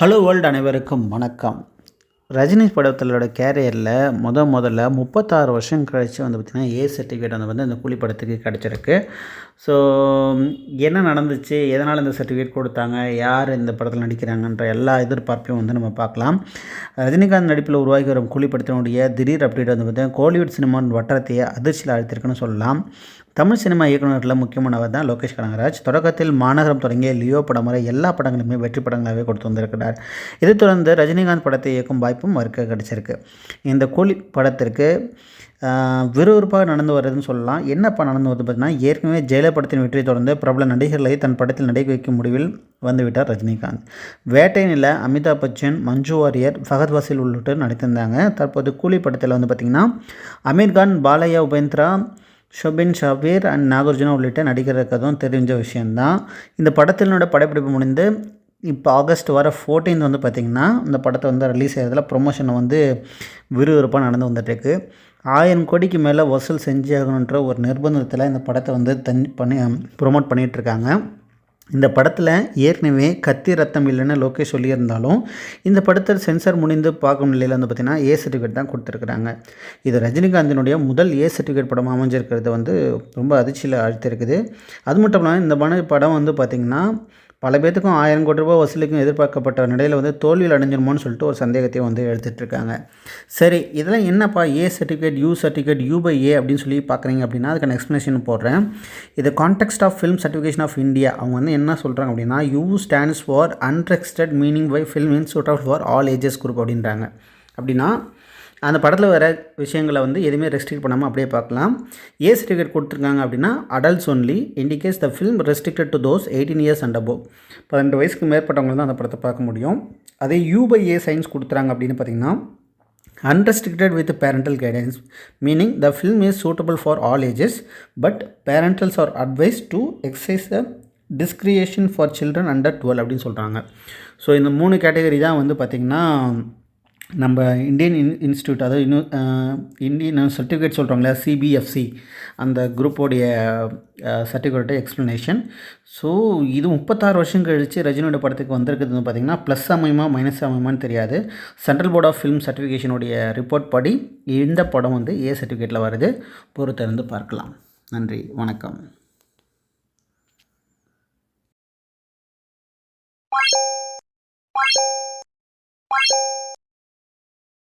Hello world அனைவருக்கும் வணக்கம். ரஜினி படத்தலோட கேரியரில் முத முதல்ல முப்பத்தாறு வருஷம் கழித்து வந்து பார்த்திங்கன்னா ஏ சர்டிஃபிகேட் வந்து வந்து அந்த கூலி படத்துக்கு கிடச்சிருக்கு. ஸோ என்ன நடந்துச்சு? எதனால் இந்த சர்டிஃபிகேட் கொடுத்தாங்க? யார் இந்த படத்தில் நடிக்கிறாங்கன்ற எல்லா எதிர்பார்ப்பையும் வந்து நம்ம பார்க்கலாம். ரஜினிகாந்த் நடிப்பில் உருவாகி வரும் கூலி படத்தினுடைய திடீர் அப்டேட் வந்து பார்த்திங்கன்னா கோலிவுட் சினிமான் வட்டத்தையே அதிர்ச்சியில் அழைத்திருக்குன்னு சொல்லலாம். தமிழ் சினிமா இயக்குநர்களில் முக்கியமானவர் தான் லோகேஷ் கனகராஜ். தொடக்கத்தில் மாநகரம் தொடங்கிய லியோ படம் வரை எல்லா படங்களுமே வெற்றி படங்களாகவே கொடுத்து வந்திருக்கிறார். இதைத் தொடர்ந்து ரஜினிகாந்த் படத்தை இயக்கும் வாய்ப்பும் அவருக்கு கிடைச்சிருக்கு. இந்த கூலி படத்திற்கு விறுவிறுப்பாக நடந்து வருதுன்னு சொல்லலாம். என்னப்பா நடந்து வருது பார்த்தீங்கன்னா ஏற்கனவே ஜெயலலிதா படத்தின் வெற்றியை தொடர்ந்து பிரபல நடிகர்களை தன் படத்தில் நடிக்க வைக்கும் முடிவில் வந்துவிட்டார் ரஜினிகாந்த். வேட்டையனில் அமிதாப் பச்சன் மஞ்சு வாரியர் ஃபகத் வாசில் உள்ளிட்டு நடித்திருந்தாங்க. தற்போது கூலி படத்தில் வந்து பார்த்திங்கன்னா அமீர்கான் பாலையா உபேந்திரா ஷொபின் ஷபீர் அண்ட் நாகார்ஜுனா உள்ளிட்ட நடிகர்களுக்கு தெரிஞ்ச விஷயந்தான் இந்த படத்தினோட படப்பிடிப்பு முடிந்து இப்போ ஆகஸ்ட் வர ஃபோர்டீன்த் வந்து பார்த்திங்கன்னா இந்த படத்தை வந்து ரிலீஸ் ஆகிறதுல ப்ரொமோஷன் வந்து விறுவிறுப்பாக நடந்து வந்துட்டுருக்கு. ஆயிரம் கோடிக்கு மேலே வசூல் செஞ்சாகணுன்ற ஒரு நிர்பந்தத்தில் இந்த படத்தை வந்து தன் பண்ணி ப்ரொமோட் பண்ணிகிட்ருக்காங்க இந்த படத்தில் ஏற்கனவே கத்தி ரத்தம் இல்லைன்னு லோகேஷ் சொல்லியிருந்தாலும் இந்த படத்தை சென்சார் முடிந்து பார்க்கும் நிலையில் வந்து பார்த்திங்கன்னா ஏ சர்டிஃபிகேட் தான் கொடுத்துருக்குறாங்க. இது ரஜினிகாந்தினுடைய முதல் ஏ சர்டிஃபிகேட் படம் அமைஞ்சிருக்கிறது வந்து ரொம்ப அதிர்ச்சியில் அழுத்திருக்குது அது மட்டும் இல்லாமல் இந்த படம் வந்து பார்த்திங்கன்னா பல பேர்த்துக்கும் ஆயிரம் கோடி ரூபாய் வசூலிக்கும் எதிர்பார்க்கப்பட்ட நிலையில் வந்து தோல்வியில் அடைஞ்சிருமோன்னு சொல்லிட்டு ஒரு சந்தேகத்தையும் வந்து எடுத்துகிட்ருக்காங்க சரி இதெல்லாம் என்னப்பா A certificate U certificate U by A அப்படின்னு சொல்லி பார்க்குறீங்க அப்படின்னா அதுக்கான எக்ஸ்ப்ளனேஷன் போடுறேன். இது contact of film certification of India அவங்க வந்து என்ன சொல்கிறாங்க அப்படின்னா U stands for அன்ரெக்ஸ்டட் meaning by film institute of for all ages group அப்படின்றாங்க. அப்படின்னா அந்த படத்தில் வர விஷயங்களை வந்து எதுவுமே ரெஸ்ட்ரிக்ட் பண்ணாமல் அப்படியே பார்க்கலாம். ஏ சர்டிஃபிகேட் கொடுத்துருக்காங்க அப்படின்னா adults only indicates the film restricted to those eighteen years and above பதினெட்டு வயசுக்கு மேற்பட்டவங்க தான் அந்த படத்தை பார்க்க முடியும். அதே யூ பை ஏ சயின்ஸ் கொடுத்துறாங்க அப்படின்னு பார்த்தீங்கன்னா unrestricted with parental guidance meaning the film is suitable for all ages but parentals are advise to exercise the discretion for children under twelve அப்படின்னு சொல்கிறாங்க ஸோ இந்த மூணு கேட்டகரி தான் வந்து பார்த்திங்கன்னா நம்ம இந்தியன் இன் இன்ஸ்டியூட் அதாவது இன்னும் இந்தியன் சர்டிஃபிகேட் சொல்கிறாங்களே சிபிஎஃப்சி அந்த குரூப்போடைய சர்டிஃபிகேட்டை எக்ஸ்ப்ளனேஷன் ஸோ இது முப்பத்தாறு வருஷம் கழித்து ரஜினியோட படத்துக்கு வந்திருக்குதுன்னு பார்த்திங்கன்னா ப்ளஸ் அமையுமா மைனஸ் அமையுமான்னு தெரியாது. சென்ட்ரல் போர்ட் ஆஃப் ஃபிலிம் சர்டிஃபிகேஷனுடைய ரிப்போர்ட் படி இந்த படம் வந்து ஏ சர்டிஃபிகேட்டில் வருது. பொறுத்திருந்து பார்க்கலாம். நன்றி வணக்கம்.